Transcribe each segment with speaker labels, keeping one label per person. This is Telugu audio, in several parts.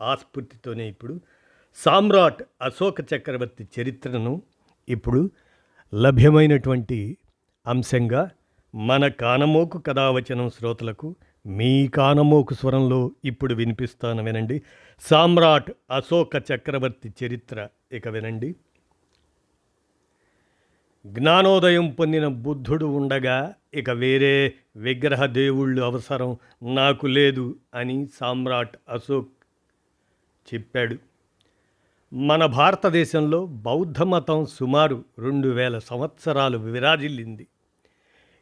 Speaker 1: ఆస్ఫూర్తితోనే ఇప్పుడు సామ్రాట్ అశోక చక్రవర్తి చరిత్రను ఇప్పుడు లభ్యమైనటువంటి అంశంగా మన కానమోకు కథావచనం శ్రోతలకు మీ కానమోకు స్వరంలో ఇప్పుడు వినిపిస్తాను వినండి. సామ్రాట్ అశోక చక్రవర్తి చరిత్ర ఇక వినండి. జ్ఞానోదయం పొందిన బుద్ధుడు ఉండగా ఇక వేరే విగ్రహ దేవుళ్ళు అవసరం నాకు లేదు అని సామ్రాట్ అశోక్ చెప్పాడు. మన భారతదేశంలో బౌద్ధ మతం సుమారు రెండు వేల సంవత్సరాలు విరాజిల్లింది.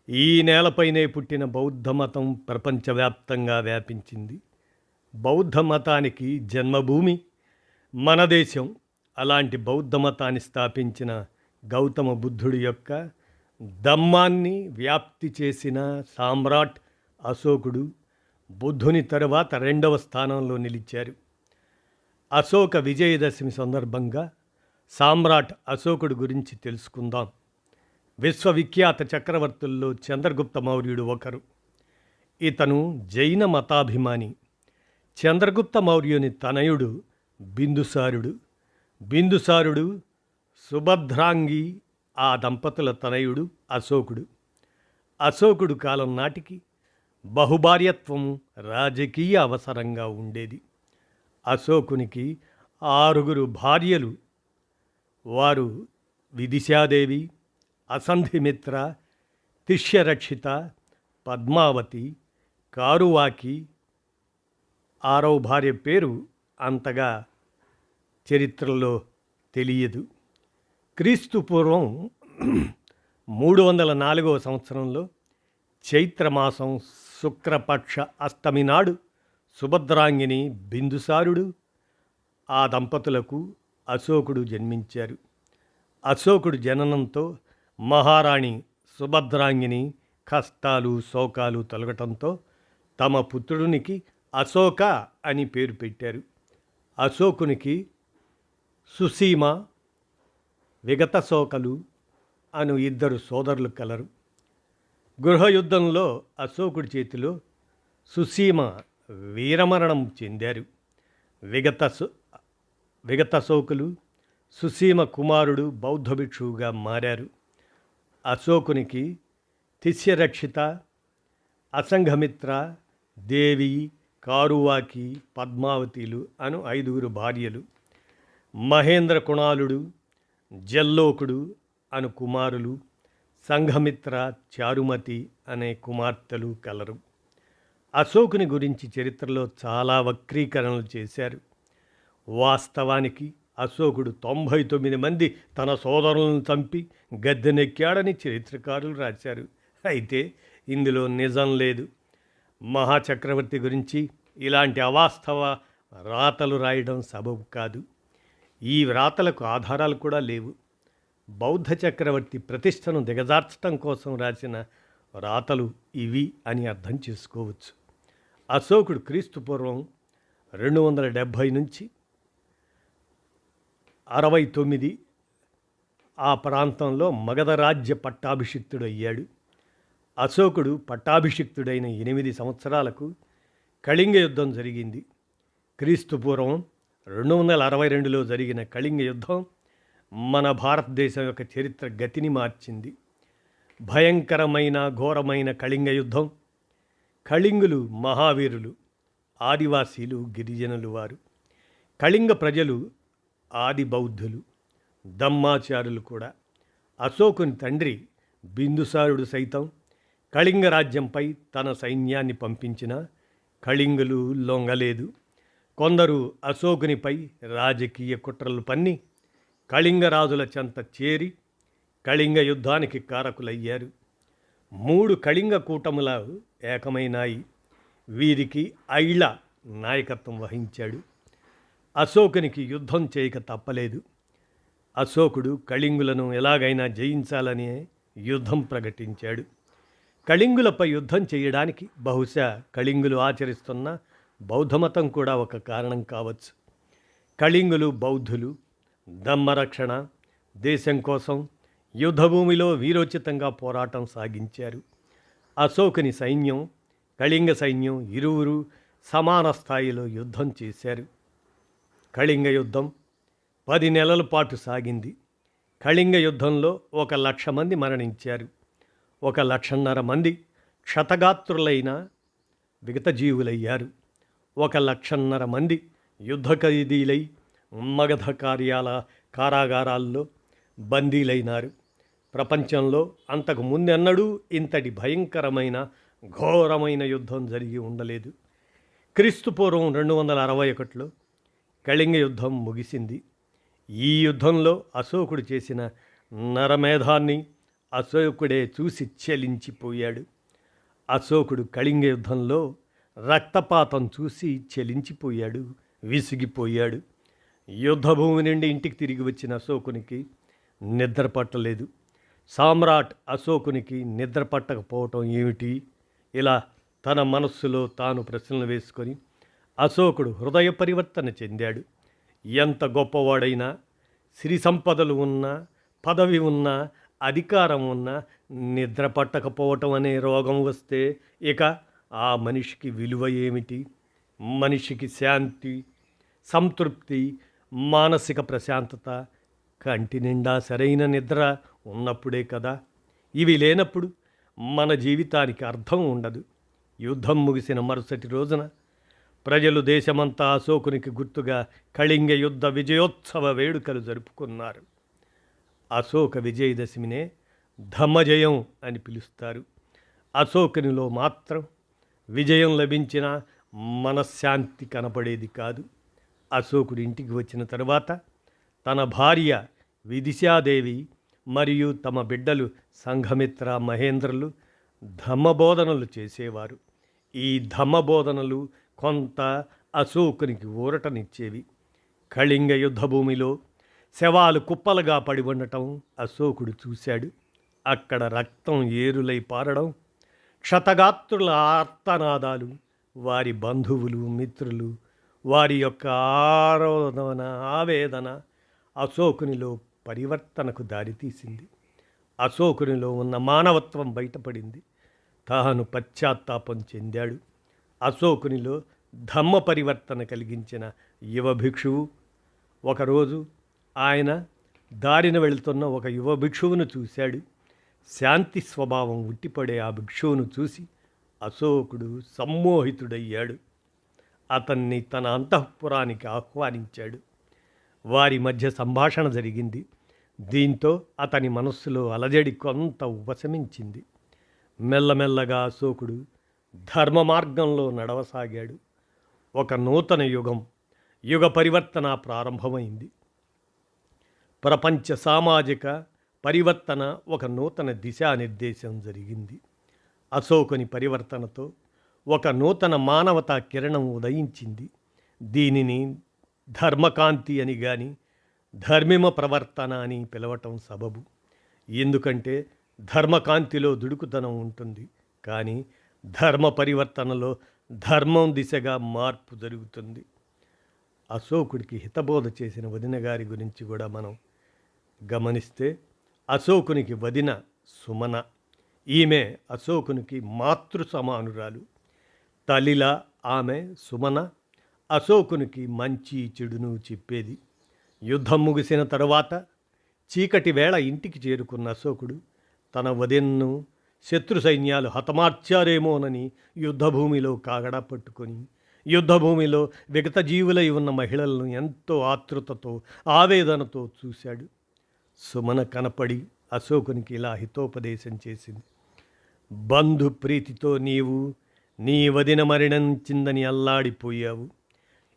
Speaker 1: ఈ నేలపైనే పుట్టిన బౌద్ధ మతం ప్రపంచవ్యాప్తంగా వ్యాపించింది. బౌద్ధ మతానికి జన్మభూమి మన దేశం అలాంటి బౌద్ధ మతాన్ని స్థాపించిన గౌతమ బుద్ధుడి యొక్క దమ్మాన్ని వ్యాప్తి చేసిన సామ్రాట్ అశోకుడు బుద్ధుని తరువాత రెండవ స్థానంలో నిలిచారు. అశోక విజయదశమి సందర్భంగా సామ్రాట్ అశోకుడు గురించి తెలుసుకుందాం. విశ్వవిఖ్యాత చక్రవర్తుల్లో చంద్రగుప్త మౌర్యుడు ఒకరు. ఇతను జైన మతాభిమాని. చంద్రగుప్త మౌర్యుని తనయుడు బిందుసారుడు. బిందుసారుడు సుభద్రాంగి ఆ దంపతుల తనయుడు అశోకుడు. అశోకుడు కాలం నాటికి బహుభార్యత్వం రాజకీయ అవసరంగా ఉండేది. అశోకునికి ఆరుగురు భార్యలు. వారు విదిశాదేవి అసంధిమిత్ర తిష్యరక్షిత పద్మావతి కారువాకి ఆరవ భార్య పేరు అంతగా చరిత్రలో తెలియదు. క్రీస్తు పూర్వం మూడు వందల నాలుగవ సంవత్సరంలో చైత్రమాసం శుక్రపక్ష అష్టమి నాడు సుభద్రాంగిని బిందుసారుడు ఆ దంపతులకు అశోకుడు జన్మించారు. అశోకుడు జననంతో మహారాణి సుభద్రాంగిని కష్టాలు శోకాలు తొలగటంతో తమ పుత్రునికి అశోక అని పేరు పెట్టారు. అశోకునికి సుసీమ విగతశోకలు అను ఇద్దరు సోదరులు కలరు. గృహయుద్ధంలో అశోకుడి చేతిలో సుసీమ వీరమరణం చెందారు. విగత అశోకులు సుసీమ కుమారుడు బౌద్ధ భిక్షువుగా మారారు. అశోకునికి తిష్యరక్షిత అసంఘమిత్ర దేవి కారువాకి పద్మావతిలు అను ఐదుగురు భార్యలు మహేంద్ర కుణాలుడు జల్లోకుడు అను కుమారులు సంఘమిత్ర చారుమతి అనే కుమార్తెలు కలరు. అశోకుని గురించి చరిత్రలో చాలా వక్రీకరణలు చేశారు. వాస్తవానికి అశోకుడు తొంభై తొమ్మిది మంది తన సోదరులను చంపి గద్దెనెక్కాడని చరిత్రకారులు రాశారు. అయితే ఇందులో నిజం లేదు. మహాచక్రవర్తి గురించి ఇలాంటి అవాస్తవ రాతలు రాయడం సబబు కాదు. ఈ వ్రాతలకు ఆధారాలు కూడా లేవు. బౌద్ధ చక్రవర్తి ప్రతిష్టను దిగజార్చడం కోసం రాసిన రాతలు ఇవి అని అర్థం చేసుకోవచ్చు. అశోకుడు క్రీస్తు పూర్వం రెండు వందల డెబ్భై నుంచి అరవై తొమ్మిది ఆ ప్రాంతంలో మగధరాజ్య పట్టాభిషిక్తుడు అయ్యాడు అశోకుడు పట్టాభిషిక్తుడైన ఎనిమిది సంవత్సరాలకు కళింగ యుద్ధం జరిగింది. క్రీస్తు పూర్వం రెండు వందల అరవై రెండులో జరిగిన కళింగ యుద్ధం మన భారతదేశం యొక్క చరిత్ర గతిని మార్చింది. భయంకరమైన ఘోరమైన కళింగ యుద్ధం కళింగులు మహావీరులు ఆదివాసీలు గిరిజనులు వారు. కళింగ ప్రజలు ఆది బౌద్ధులు దమ్మాచారులు కూడా. అశోకుని తండ్రి బిందుసారుడు సైతం కళింగ రాజ్యంపై తన సైన్యాన్ని పంపించిన కళింగులు లొంగలేదు. కొందరు అశోకునిపై రాజకీయ కుట్రలు పన్ని కళింగరాజుల చెంత చేరి కళింగ యుద్ధానికి కారకులయ్యారు. మూడు కళింగ కూటముల ఏకమైనాయి. వీరికి ఐళ్ళ నాయకత్వం వహించాడు. అశోకునికి యుద్ధం చేయక తప్పలేదు. అశోకుడు కళింగులను ఎలాగైనా జయించాలని యుద్ధం ప్రకటించాడు. కళింగులపై యుద్ధం చేయడానికి బహుశా కళింగులు ఆచరిస్తున్న బౌద్ధమతం కూడా ఒక కారణం కావచ్చు. కళింగులు బౌద్ధులు. ధమ్మరక్షణ దేశం కోసం యుద్ధభూమిలో వీరోచితంగా పోరాటం సాగించారు. అశోకుని సైన్యం కళింగ సైన్యం ఇరువురు సమాన స్థాయిలో యుద్ధం చేశారు. కళింగ యుద్ధం పది నెలల పాటు సాగింది. కళింగ యుద్ధంలో ఒక లక్ష మంది మరణించారు. ఒక లక్షన్నర మంది క్షతగాత్రులైన విగతజీవులయ్యారు. ఒక లక్షన్నర మంది యుద్ధ ఖైదీలై మగధ కార్యాల కారాగారాల్లో బందీలైనారు. ప్రపంచంలో అంతకు ముందెన్నడూ ఇంతటి భయంకరమైన ఘోరమైన యుద్ధం జరిగి ఉండలేదు. క్రీస్తు పూర్వం రెండు వందల అరవై ఒకటిలో కళింగ యుద్ధం ముగిసింది. ఈ యుద్ధంలో అశోకుడు చేసిన నరమేధాన్ని అశోకుడే చూసి చెలించిపోయాడు. అశోకుడు కళింగ యుద్ధంలో రక్తపాతం చూసి చెలించిపోయాడు విసిగిపోయాడు. యుద్ధభూమి నుండి ఇంటికి తిరిగి వచ్చిన అశోకునికి నిద్ర పట్టలేదు. సామ్రాట్ అశోకునికి నిద్ర పట్టకపోవటం ఏమిటి? ఇలా తన మనస్సులో తాను ప్రశ్నలు వేసుకొని అశోకుడు హృదయ పరివర్తన చెందాడు. ఎంత గొప్పవాడైనా సిరి సంపదలు ఉన్నా పదవి ఉన్నా అధికారం ఉన్నా నిద్ర పట్టకపోవటం అనే రోగం వస్తే ఇక ఆ మనిషికి విలువ ఏమిటి? మనిషికి శాంతి సంతృప్తి మానసిక ప్రశాంతత కంటి నిండా సరైన నిద్ర ఉన్నప్పుడే కదా. ఇవి లేనప్పుడు మన జీవితానికి అర్థం ఉండదు. యుద్ధం ముగిసిన మరుసటి రోజున ప్రజలు దేశమంతా అశోకునికి గుర్తుగా కళింగ యుద్ధ విజయోత్సవ వేడుకలు జరుపుకున్నారు. అశోక విజయదశమినే ధమ్మజయం అని పిలుస్తారు. అశోకునిలో మాత్రం విజయం లభించిన మనశ్శాంతి కనపడేది కాదు. అశోకుడి ఇంటికి వచ్చిన తరువాత తన భార్య విదిశాదేవి మరియు తమ బిడ్డలు సంఘమిత్ర మహేంద్రులు ధమ్మబోధనలు చేసేవారు. ఈ ధమ్మబోధనలు కొంత అశోకునికి ఊరటనిచ్చేవి. కళింగ యుద్ధభూమిలో శవాలు కుప్పలుగా పడి ఉండటం అశోకుడు చూశాడు. అక్కడ రక్తం ఏరులై పారడం క్షతగాత్రుల ఆర్తనాదాలు వారి బంధువులు మిత్రులు వారి యొక్క ఆరోధన ఆవేదన అశోకునిలో పరివర్తనకు దారితీసింది అశోకునిలో ఉన్న మానవత్వం బయటపడింది. తాను పశ్చాత్తాపం చెందాడు. అశోకునిలో ధమ్మ పరివర్తన కలిగించిన యువ భిక్షువు. ఒకరోజు ఆయన దారిన వెళుతున్న ఒక యువ భిక్షువును చూశాడు. శాంతి స్వభావం ఉట్టిపడే ఆ భిక్షువును చూసి అశోకుడు సమ్మోహితుడయ్యాడు. అతన్ని తన అంతఃపురానికి ఆహ్వానించాడు. వారి మధ్య సంభాషణ జరిగింది. దీంతో అతని మనస్సులో అలజడి కొంత ఉపశమించింది. మెల్లమెల్లగా అశోకుడు ధర్మ మార్గంలో నడవసాగాడు. ఒక నూతన యుగం యుగ పరివర్తన ప్రారంభమైంది. ప్రపంచ సామాజిక పరివర్తన ఒక నూతన దిశానిర్దేశం జరిగింది. అశోకుని పరివర్తనతో ఒక నూతన మానవతా కిరణం ఉదయించింది. దీనిని ధర్మకాంతి అని కానీ ధర్మిమ ప్రవర్తన అని పిలవటం సబబు. ఎందుకంటే ధర్మకాంతిలో దుడుకుతనం ఉంటుంది. కానీ ధర్మ పరివర్తనలో ధర్మం దిశగా మార్పు జరుగుతుంది. అశోకుడికి హితబోధ చేసిన వదిన గారి గురించి కూడా మనం గమనిస్తే అశోకునికి వదిన సుమన ఈమె అశోకునికి మాతృ సమానురాలు. తల్లిలా ఆమె సుమన అశోకునికి మంచి చెడును చెప్పేది యుద్ధం ముగిసిన తరువాత చీకటి వేళ ఇంటికి చేరుకున్న అశోకుడు తన వదిన్ను శత్రు సైన్యాలు హతమార్చారేమోనని యుద్ధభూమిలో కాగడా పట్టుకొని యుద్ధభూమిలో విగత జీవులై ఉన్న మహిళలను ఎంతో ఆతృతతో ఆవేదనతో చూశాడు. సుమన కనపడి అశోకునికి ఇలా హితోపదేశం చేసింది. బంధు ప్రీతితో నీవు నీ వదిన మరణించిందని అల్లాడిపోయావు.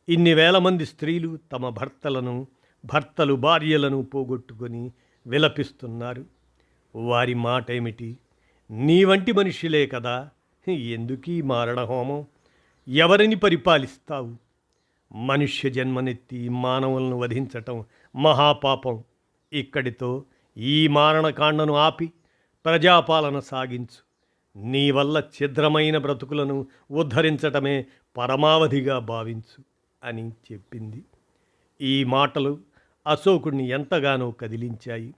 Speaker 1: ఇన్ని వేల మంది స్త్రీలు తమ భర్తలను భర్తలు భార్యలను పోగొట్టుకొని విలపిస్తున్నారు. వారి మాట ఏమిటి నీ వంటి మనుషులే కదా. ఎందుకీ మారణ హోమం ఎవరిని పరిపాలిస్తావు? మనుష్య జన్మనెత్తి మానవులను వధించటం మహాపాపం. ఇక్కడితో ఈ మారణకాండను ఆపి ప్రజాపాలన సాగించు. నీ వల్ల ఛిద్రమైన బ్రతుకులను ఉద్ధరించటమే పరమావధిగా భావించు అని చెప్పింది. ఈ మాటలు అశోకుడిని ఎంతగానో కదిలించాయి.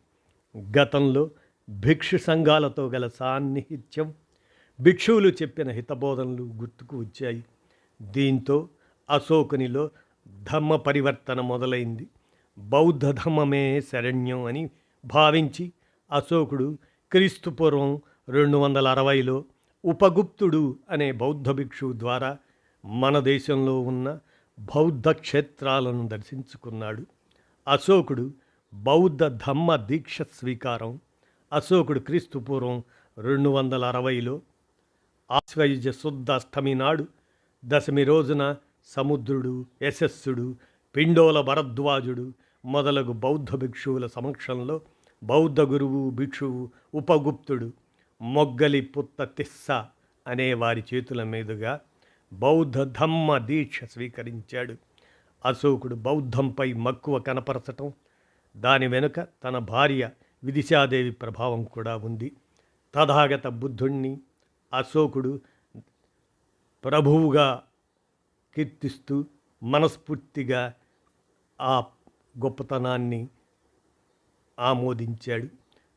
Speaker 1: గతంలో భిక్షు సంఘాలతో గల సాన్నిహిత్యం భిక్షువులు చెప్పిన హితబోధనలు గుర్తుకు వచ్చాయి. దీంతో అశోకునిలో ధమ్మ పరివర్తన మొదలైంది. బౌద్ధ ధమ్మమే శరణ్యం అని భావించి అశోకుడు క్రీస్తుపూర్వం రెండు వందల అరవైలో ఉపగుప్తుడు అనే బౌద్ధ భిక్షువు ద్వారా మన దేశంలో ఉన్న బౌద్ధ క్షేత్రాలను దర్శించుకున్నాడు. అశోకుడు బౌద్ధ ధమ్మ దీక్ష స్వీకారం అశోకుడు క్రీస్తుపూర్వం రెండు వందల అరవైలో ఆశ్వయుజ శుద్ధ అష్టమి నాడు దశమి రోజున సముద్రుడు యశస్సుడు పిండోల భరద్వాజుడు మొదలగు బౌద్ధ భిక్షువుల సమక్షంలో బౌద్ధ గురువు భిక్షువు ఉపగుప్తుడు మొగ్గలి పుత్త తిస్స అనే వారి చేతుల మీదుగా బౌద్ధ ధమ్మ దీక్ష స్వీకరించాడు. అశోకుడు బౌద్ధంపై మక్కువ కనపరచటం దాని వెనుక తన భార్య విదిశాదేవి ప్రభావం కూడా ఉంది. తథాగత బుద్ధుణ్ణి అశోకుడు ప్రభువుగా కీర్తిస్తూ మనస్ఫూర్తిగా ఆ గొప్పతనాన్ని ఆమోదించాడు.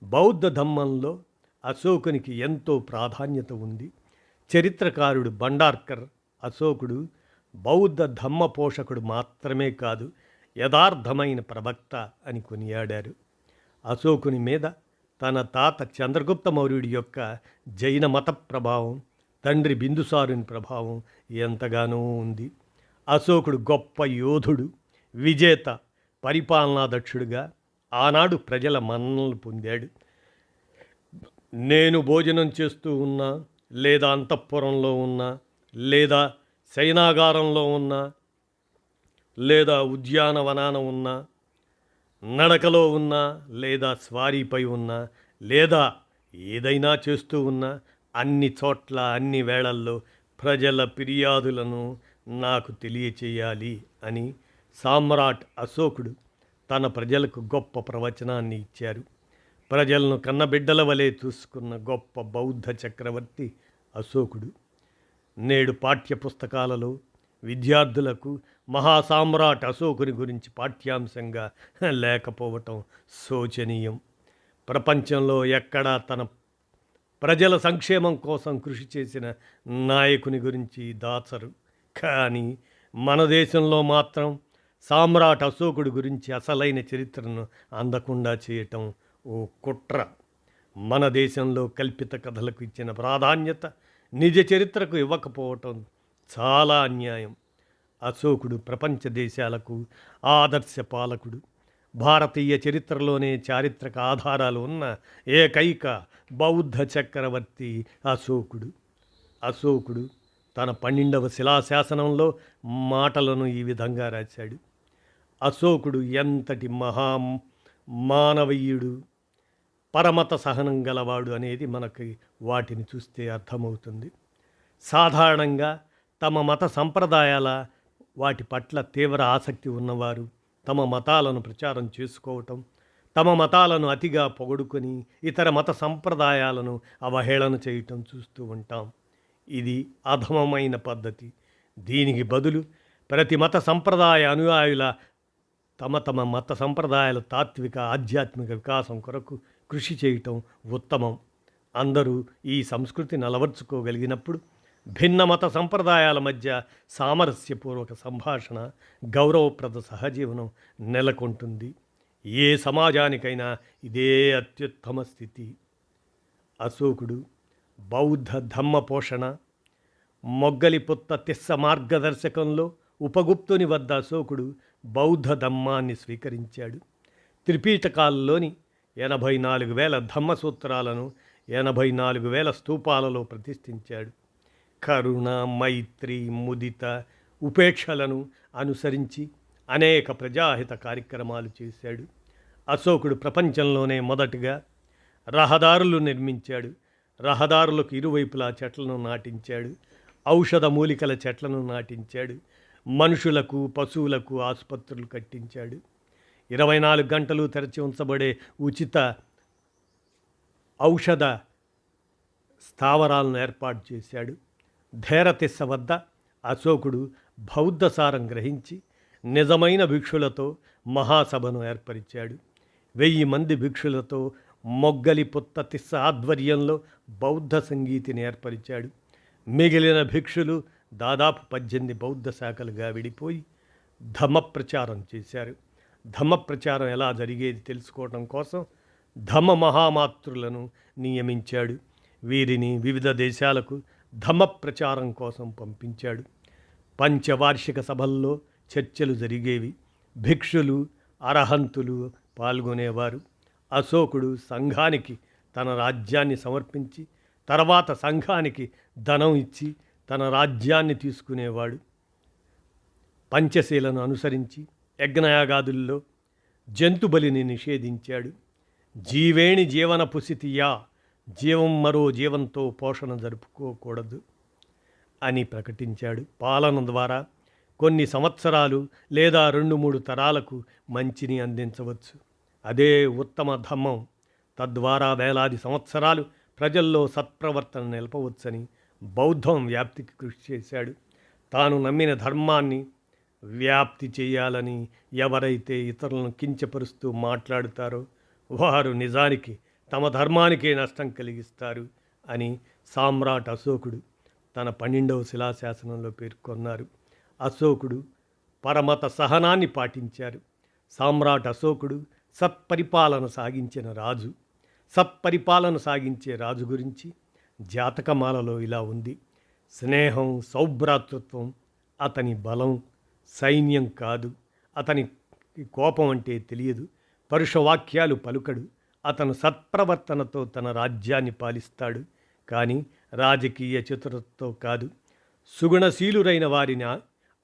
Speaker 1: బౌద్ధ ధమ్మంలో అశోకునికి ఎంతో ప్రాధాన్యత ఉంది. చరిత్రకారుడు బండార్కర్ అశోకుడు బౌద్ధ ధమ్మ పోషకుడు మాత్రమే కాదు యథార్థమైన ప్రవక్త అని కొనియాడారు. అశోకుని మీద తన తాత చంద్రగుప్త మౌర్యుడి యొక్క జైన మత ప్రభావం తండ్రి బిందుసారుని ప్రభావం ఎంతగానో ఉంది. అశోకుడు గొప్ప యోధుడు విజేత పరిపాలనాదక్షుడుగా ఆనాడు ప్రజల మన్నలు పొందాడు. నేను భోజనం చేస్తూ ఉన్నా లేదా అంతఃపురంలో ఉన్నా లేదా చైనాగారంలో ఉన్నా లేదా ఉద్యానవనాన ఉన్నా నడకలో ఉన్నా లేదా స్వారీపై ఉన్నా లేదా ఏదైనా చేస్తూ ఉన్నా అన్ని చోట్ల అన్ని వేళల్లో ప్రజల ఫిర్యాదులను నాకు తెలియచేయాలి అని సామ్రాట్ అశోకుడు తన ప్రజలకు గొప్ప ప్రవచనాన్ని ఇచ్చారు. ప్రజలను కన్నబిడ్డల వలె చూసుకున్న గొప్ప బౌద్ధ చక్రవర్తి అశోకుడు. నేడు పాఠ్యపుస్తకాలలో విద్యార్థులకు మహాసామ్రాట్ అశోకుని గురించి పాఠ్యాంశంగా లేకపోవటం శోచనీయం. ప్రపంచంలో ఎక్కడా తన ప్రజల సంక్షేమం కోసం కృషి చేసిన నాయకుని గురించి దాచరు. కానీ మన దేశంలో మాత్రం సామ్రాట్ అశోకుడి గురించి అసలైన చరిత్రను అందకుండా చేయటం ఓ కుట్ర. మన దేశంలో కల్పిత కథలకు ఇచ్చిన ప్రాధాన్యత నిజ చరిత్రకు ఇవ్వకపోవటం చాలా అన్యాయం. అశోకుడు ప్రపంచ దేశాలకు ఆదర్శ పాలకుడు. భారతీయ చరిత్రలోనే చారిత్రక ఆధారాలు ఉన్న ఏకైక బౌద్ధ చక్రవర్తి అశోకుడు. అశోకుడు తన పన్నెండవ శిలాశాసనంలో మాటలను ఈ విధంగా రాశాడు. అశోకుడు ఎంతటి మహా మానవీయుడు! పరమత సహనం గలవాడు అనేది మనకి వాటిని చూస్తే అర్థమవుతుంది. సాధారణంగా తమ మత సంప్రదాయాల వాటి పట్ల తీవ్ర ఆసక్తి ఉన్నవారు తమ మతాలను ప్రచారం చేసుకోవటం తమ మతాలను అతిగా పొగడుకొని ఇతర మత సంప్రదాయాలను అవహేళన చేయటం చూస్తూ ఉంటాం. ఇది అధమమైన పద్ధతి. దీనికి బదులు ప్రతి మత సంప్రదాయ అనుయాయుల తమ తమ మత సంప్రదాయాల తాత్విక ఆధ్యాత్మిక వికాసం కొరకు కృషి చేయటం ఉత్తమం. అందరూ ఈ సంస్కృతిని అలవర్చుకోగలిగినప్పుడు భిన్న మత సంప్రదాయాల మధ్య సామరస్యపూర్వక సంభాషణ గౌరవప్రద సహజీవనం నెలకొంటుంది. ఏ సమాజానికైనా ఇదే అత్యుత్తమ స్థితి. అశోకుడు బౌద్ధ ధమ్మ పోషణ మొగ్గలిపుత్త తిస్స మార్గదర్శకంలో ఉపగుప్తుని వద్ద అశోకుడు బౌద్ధ ధమ్మాన్ని స్వీకరించాడు. త్రిపీఠకాలలోని ఎనభై నాలుగు వేల ధమ్మసూత్రాలను ఎనభై నాలుగు వేల స్తూపాలలో ప్రతిష్ఠించాడు. కరుణ మైత్రి ముదిత ఉపేక్షలను అనుసరించి అనేక ప్రజాహిత కార్యక్రమాలు చేశాడు. అశోకుడు ప్రపంచంలోనే మొదటగా రహదారులు నిర్మించాడు. రహదారులకు ఇరువైపులా చెట్లను నాటించాడు. ఔషధ మూలికల చెట్లను నాటించాడు. మనుషులకు పశువులకు ఆసుపత్రులు కట్టించాడు. ఇరవై నాలుగు గంటలు తెరచి ఉంచబడే ఉచిత ఔషధ స్థావరాలను ఏర్పాటు చేశాడు. ధేరతిస్స వద్ద అశోకుడు బౌద్ధసారం గ్రహించి నిజమైన భిక్షులతో మహాసభను ఏర్పరిచాడు. వెయ్యి మంది భిక్షులతో మొగ్గలి పుత్త తిస్స ఆధ్వర్యంలో బౌద్ధ సంగీతిని ఏర్పరిచాడు. మిగిలిన భిక్షులు దాదాపు పద్దెనిమిది బౌద్ధ శాఖలుగా విడిపోయి ధమ ప్రచారం చేశారు. ధమ్మ ప్రచారం ఎలా జరిగేది తెలుసుకోవడం కోసం ధమ్మ మహామాతృలను నియమించాడు. వీరిని వివిధ దేశాలకు ధమ్మ ప్రచారం కోసం పంపించాడు. పంచవార్షిక సభల్లో చర్చలు జరిగేవి. భిక్షులు అరహంతులు పాల్గొనేవారు. అశోకుడు సంఘానికి తన రాజ్యాన్ని సమర్పించి తర్వాత సంఘానికి ధనం ఇచ్చి తన రాజ్యాన్ని తీసుకునేవాడు. పంచశీలను అనుసరించి యజ్ఞయాగాదుల్లో జంతుబలిని నిషేధించాడు. జీవేణి జీవన పుసితియా జీవం మరో జీవంతో పోషణ జరుపుకోకూడదు అని ప్రకటించాడు. పాలన ద్వారా కొన్ని సంవత్సరాలు లేదా రెండు మూడు తరాలకు మంచిని అందించవచ్చు. అదే ఉత్తమ ధమ్మం. తద్వారా వేలాది సంవత్సరాలు ప్రజల్లో సత్ప్రవర్తన నిలపవచ్చని బౌద్ధం వ్యాప్తికి కృషి చేశాడు. తాను నమ్మిన ధర్మాన్ని వ్యాప్తి చేయాలని ఎవరైతే ఇతరులను కించపరుస్తూ మాట్లాడుతారో వారు నిజానికి తమ ధర్మానికే నష్టం కలిగిస్తారు అని సామ్రాట్ అశోకుడు తన పన్నెండవ శిలాశాసనంలో పేర్కొన్నారు. అశోకుడు పరమత సహనాన్ని పాటించారు. సామ్రాట్ అశోకుడు సత్పరిపాలన సాగించిన రాజు. సత్పరిపాలన సాగించే రాజు గురించి జాతకమాలలో ఇలా ఉంది. స్నేహం సౌభ్రాతృత్వం అతని బలం సైన్యం కాదు. అతని కోపం అంటే తెలియదు. పరుషవాక్యాలు పలుకడు. అతను సత్ప్రవర్తనతో తన రాజ్యాన్ని పాలిస్తాడు. కానీ రాజకీయ చతురతతో కాదు. సుగుణశీలురైన వారిని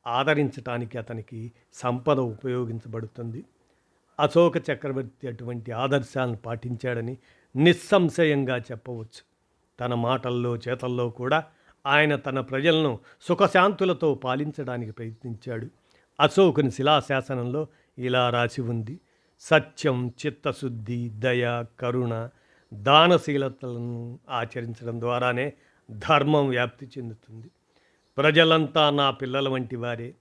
Speaker 1: ఆదరించటానికి అతనికి సంపద ఉపయోగించబడుతుంది. అశోక చక్రవర్తి అటువంటి ఆదర్శాలను పాటించాడని నిస్సంశయంగా చెప్పవచ్చు. తన మాటల్లో చేతల్లో కూడా ఆయన తన ప్రజలను సుఖశాంతులతో పాలించడానికి ప్రయత్నించాడు. అశోకుని శిలాశాసనంలో ఇలా రాసి ఉంది. సత్యం చిత్తశుద్ధి దయ కరుణ దానశీలతలను ఆచరించడం ద్వారానే ధర్మం వ్యాప్తి చెందుతుంది. ప్రజలంతా నా పిల్లల వంటి వారే.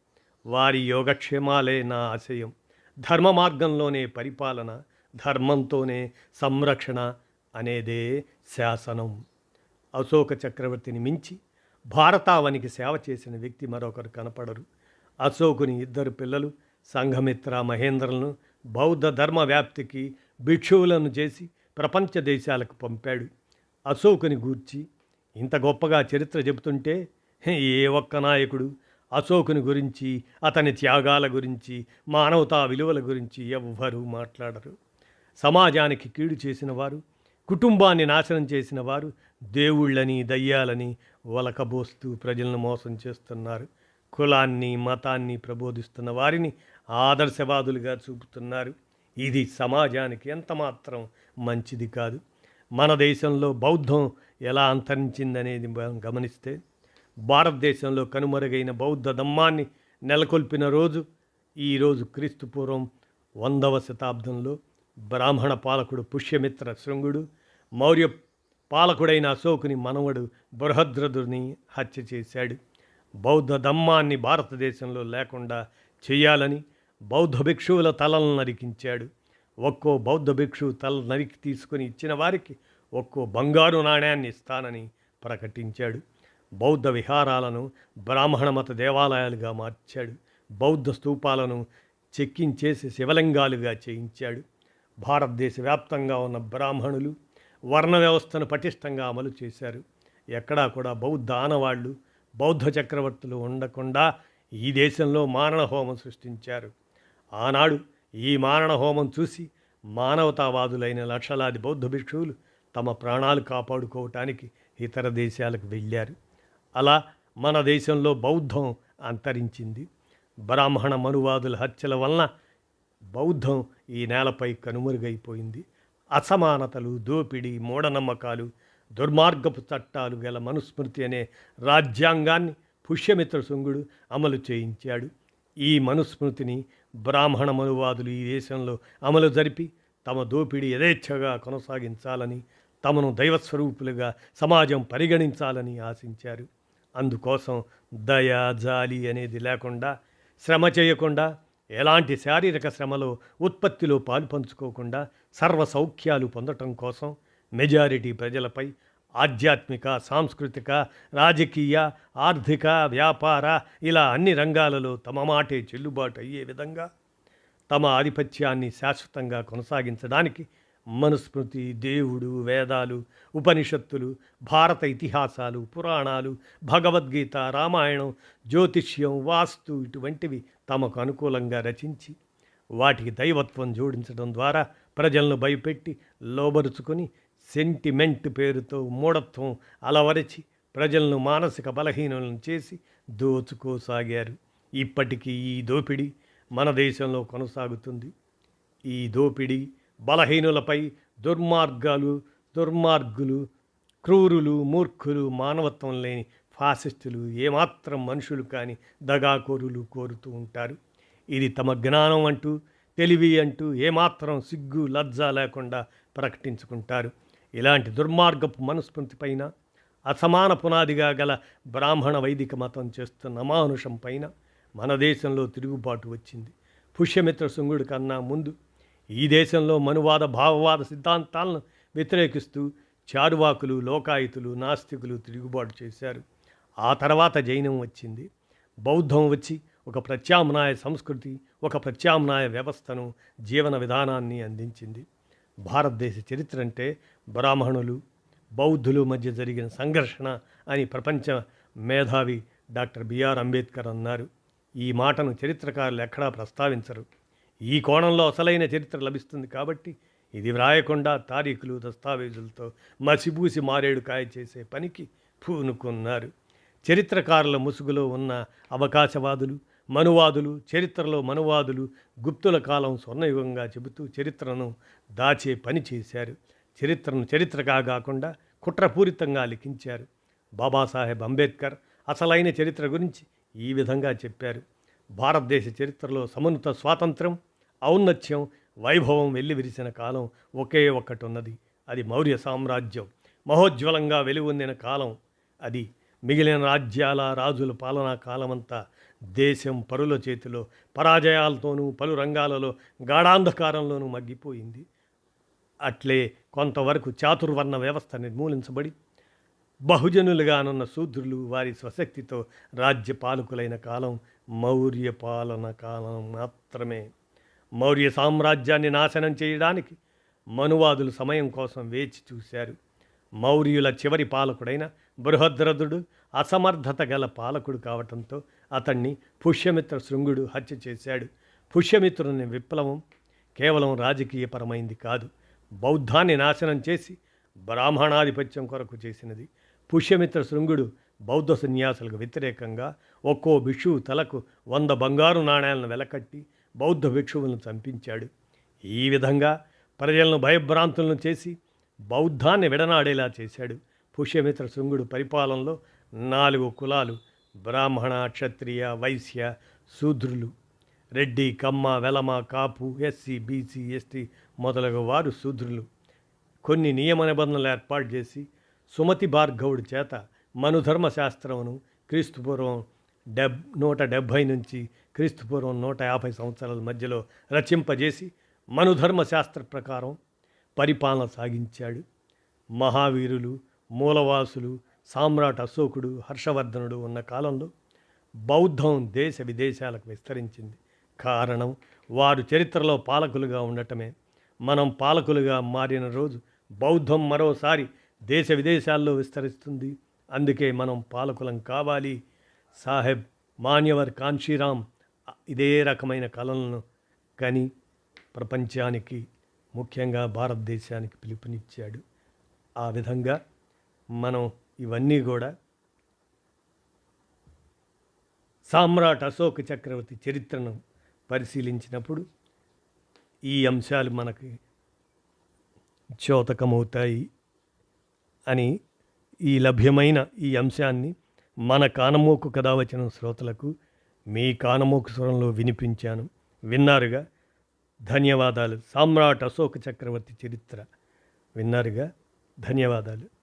Speaker 1: వారి యోగక్షేమాలే నా ఆశయం. ధర్మ మార్గంలోనే పరిపాలన ధర్మంతోనే సంరక్షణ అనేదే శాసనం. అశోక చక్రవర్తిని మించి భారతావనికి సేవ చేసిన వ్యక్తి మరొకరు కనపడరు. అశోకుని ఇద్దరు పిల్లలు సంఘమిత్ర మహేంద్రలను బౌద్ధ ధర్మ వ్యాప్తికి భిక్షువులను చేసి ప్రపంచ దేశాలకు పంపాడు. అశోకుని గూర్చి ఇంత గొప్పగా చరిత్ర చెబుతుంటే ఏ ఒక్క నాయకుడు అశోకుని గురించి అతని త్యాగాల గురించి మానవతా విలువల గురించి ఎవ్వరూ మాట్లాడరు. సమాజానికి కీడు చేసిన వారు కుటుంబాన్ని నాశనం చేసిన వారు దేవుళ్ళని దయ్యాలని వలకబోస్తూ ప్రజలను మోసం చేస్తున్నారు. కులాన్ని మతాన్ని ప్రబోధిస్తున్న వారిని ఆదర్శవాదులుగా చూపుతున్నారు. ఇది సమాజానికి ఎంతమాత్రం మంచిది కాదు. మన దేశంలో బౌద్ధం ఎలా అంతరించిందనేది మనం గమనిస్తే భారతదేశంలో కనుమరుగైన బౌద్ధ ధమ్మాన్ని నెలకొల్పిన రోజు ఈరోజు క్రీస్తుపూర్వం వందవ శతాబ్దంలో బ్రాహ్మణ పాలకుడు పుష్యమిత్ర శృంగుడు మౌర్య పాలకుడైన అశోకుని మనవడు బృహద్రదుని హత్య చేశాడు. బౌద్ధ ధమ్మాన్ని భారతదేశంలో లేకుండా చేయాలని బౌద్ధ భిక్షువుల తలలను నరికించాడు. ఒక్కో బౌద్ధ భిక్షువు తల నరికి తీసుకుని ఇచ్చిన వారికి ఒక్కో బంగారు నాణ్యాన్ని ఇస్తానని ప్రకటించాడు. బౌద్ధ విహారాలను బ్రాహ్మణ మత దేవాలయాలుగా మార్చాడు. బౌద్ధ స్తూపాలను చెక్కించేసి శివలింగాలుగా చేయించాడు. భారతదేశ వ్యాప్తంగా ఉన్న బ్రాహ్మణులు వర్ణ వ్యవస్థను పటిష్టంగా అమలు చేశారు. ఎక్కడా కూడా బౌద్ధ ఆనవాళ్ళు బౌద్ధ చక్రవర్తులు ఉండకుండా ఈ దేశంలో మారణ హోమం సృష్టించారు. ఆనాడు ఈ మారణ హోమం చూసి మానవతావాదులైన లక్షలాది బౌద్ధ భిక్షువులు తమ ప్రాణాలు కాపాడుకోవటానికి ఇతర దేశాలకు వెళ్ళారు. అలా మన దేశంలో బౌద్ధం అంతరించింది. బ్రాహ్మణ మనువాదుల హత్యల వలన బౌద్ధం ఈ నేలపై కనుమరుగైపోయింది. అసమానతలు దోపిడీ మూఢనమ్మకాలు దుర్మార్గపు చట్టాలు గల మనుస్మృతి అనే రాజ్యాంగాన్ని పుష్యమిత్ర శృంగుడు అమలు చేయించాడు. ఈ మనుస్మృతిని బ్రాహ్మణ మనువాదులు ఈ దేశంలో అమలు జరిపి తమ దోపిడీ యథేచ్ఛగా కొనసాగించాలని తమను దైవస్వరూపులుగా సమాజం పరిగణించాలని ఆశించారు. అందుకోసం దయ జాలి అనేది లేకుండా శ్రమ చేయకుండా ఎలాంటి శారీరక శ్రమలో ఉత్పత్తిలో పాలు పంచుకోకుండా సర్వ సౌఖ్యాలు పొందటం కోసం మెజారిటీ ప్రజలపై ఆధ్యాత్మిక సాంస్కృతిక రాజకీయ ఆర్థిక వ్యాపార ఇలా అన్ని రంగాలలో తమ మాటే చెల్లుబాటు అయ్యే విధంగా తమ ఆధిపత్యాన్ని శాశ్వతంగా కొనసాగించడానికి మనుస్మృతి దేవుడు వేదాలు ఉపనిషత్తులు భారత ఇతిహాసాలు పురాణాలు భగవద్గీత రామాయణం జ్యోతిష్యం వాస్తు ఇటువంటివి తమకు అనుకూలంగా రచించి వాటికి దైవత్వం జోడించడం ద్వారా ప్రజలను భయపెట్టి లోబరుచుకొని సెంటిమెంట్ పేరుతో మూఢత్వం అలవరచి ప్రజలను మానసిక బలహీనులను చేసి దోచుకోసాగారు. ఇప్పటికీ ఈ దోపిడీ మన దేశంలో కొనసాగుతుంది. ఈ దోపిడీ బలహీనులపై దుర్మార్గాలు దుర్మార్గులు క్రూరులు మూర్ఖులు మానవత్వం లేని ఫాసిస్టులు ఏమాత్రం మనుషులు కాని దగాకోరులు కోరుతూ ఉంటారు. ఇది తమ జ్ఞానం అంటూ తెలివి అంటూ ఏమాత్రం సిగ్గు లజ్జ లేకుండా ప్రకటించుకుంటారు. ఇలాంటి దుర్మార్గపు మనస్మృతిపైన అసమాన పునాదిగా గల బ్రాహ్మణ వైదిక మతం చేస్తున్న అమానుషం పైన మన దేశంలో తిరుగుబాటు వచ్చింది. పుష్యమిత్ర శృంగుడి కన్నా ముందు ఈ దేశంలో మనువాద భావవాద సిద్ధాంతాలను వ్యతిరేకిస్తూ చారువాకులు లోకాయుతులు నాస్తికులు తిరుగుబాటు చేశారు. ఆ తర్వాత జైనం వచ్చింది. బౌద్ధం వచ్చి ఒక ప్రత్యామ్నాయ సంస్కృతి ఒక ప్రత్యామ్నాయ వ్యవస్థను జీవన విధానాన్ని అందించింది. భారతదేశ చరిత్ర అంటే బ్రాహ్మణులు బౌద్ధులు మధ్య జరిగిన సంఘర్షణ అని ప్రపంచ మేధావి డాక్టర్ బిఆర్ అంబేద్కర్ అన్నారు. ఈ మాటను చరిత్రకారులు ఎక్కడా ప్రస్తావించరు. ఈ కోణంలో అసలైన చరిత్ర లభిస్తుంది కాబట్టి ఇది వ్రాయకుండా తారీఖులు దస్తావేజులతో మసిబూసి మారేడు కాయ చేసే పనికి పూనుకున్నారు. చరిత్రకారుల ముసుగులో ఉన్న అవకాశవాదులు మనువాదులు చరిత్రలో మనువాదులు గుప్తుల కాలం స్వర్ణయుగంగా చెబుతూ చరిత్రను దాచే పని చేశారు. చరిత్రను చరిత్రగా కాకుండా కుట్రపూరితంగా లిఖించారు. బాబాసాహెబ్ అంబేద్కర్ అసలైన చరిత్ర గురించి ఈ విధంగా చెప్పారు. భారతదేశ చరిత్రలో సమన్వత స్వాతంత్రం ఔన్నత్యం వైభవం వెల్లివిరిసిన కాలం ఒకే ఒక్కటి ఉన్నది అది మౌర్య సామ్రాజ్యం. మహోజ్వలంగా వెలువొందిన కాలం అది. మిగిలిన రాజ్యాల రాజుల పాలనా కాలమంతా దేశం పరుల చేతిలో పరాజయాలతోనూ పలు రంగాలలో గాఢాంధకారంలోనూ మగ్గిపోయింది. అట్లే కొంతవరకు చాతుర్వర్ణ వ్యవస్థ నిర్మూలించబడి బహుజనులుగానున్న శూద్రులు వారి స్వశక్తితో రాజ్య పాలకులైన కాలం మౌర్య పాలన కాలం మాత్రమే. మౌర్య సామ్రాజ్యాన్ని నాశనం చేయడానికి మనువాదులు సమయం కోసం వేచి చూశారు. మౌర్యుల చివరి పాలకుడైన బృహద్రథుడు అసమర్థత గల పాలకుడు కావటంతో అతన్ని పుష్యమిత్ర శృంగుడు హత్య చేశాడు. పుష్యమిత్రుని విప్లవం కేవలం రాజకీయపరమైంది కాదు బౌద్ధాన్ని నాశనం చేసి బ్రాహ్మణాధిపత్యం కొరకు చేసినది. పుష్యమిత్ర శృంగుడు బౌద్ధ సన్యాసులకు వ్యతిరేకంగా ఒక్కో భిక్షువు తలకు వంద బంగారు నాణేలను వెలకట్టి బౌద్ధ భిక్షువులను చంపించాడు. ఈ విధంగా ప్రజలను భయభ్రాంతులను చేసి బౌద్ధాన్ని విడనాడేలా చేశాడు. పుష్యమిత్ర శృంగుడు పరిపాలనలో నాలుగు కులాలు బ్రాహ్మణ క్షత్రియ వైశ్య శూద్రులు. Reddy Kamma Velama Kapu SC BC ST మొదలగు వారు శూద్రులు. కొన్ని నియమ నిబంధనలు ఏర్పాటు చేసి సుమతి భార్గవుడి చేత మనుధర్మ శాస్త్రమును క్రీస్తుపూర్వం డెబ్ నూట డెబ్భై నుంచి క్రీస్తుపూర్వం నూట యాభై సంవత్సరాల మధ్యలో రచింపజేసి మనుధర్మ శాస్త్ర ప్రకారం పరిపాలన సాగించాడు. మహావీరులు మూలవాసులు సామ్రాట్ అశోకుడు హర్షవర్ధనుడు ఉన్న కాలంలో బౌద్ధం దేశ విదేశాలకు విస్తరించింది. కారణం వారు చరిత్రలో పాలకులుగా ఉండటమే. మనం పాలకులుగా మారిన రోజు బౌద్ధం మరోసారి దేశ విదేశాల్లో విస్తరిస్తుంది. అందుకే మనం పాలకులం కావాలి. సాహెబ్ మాన్యవర్ కాంశీరామ్ ఇదే రకమైన కళలను కని ప్రపంచానికి ముఖ్యంగా భారతదేశానికి పిలుపునిచ్చాడు. ఆ విధంగా మనం ఇవన్నీ కూడా సామ్రాట్ అశోక చక్రవర్తి చరిత్రను పరిశీలించినప్పుడు ఈ అంశాలు మనకి చోతకమవుతాయి అని ఈ లభ్యమైన ఈ అంశాన్ని మన కానమోకు కథ వచ్చిన శ్రోతలకు మీ కానమోకు స్వరంలో వినిపించాను. విన్నారుగా? ధన్యవాదాలు. సామ్రాట్ అశోక చక్రవర్తి చరిత్ర. విన్నారుగా? ధన్యవాదాలు.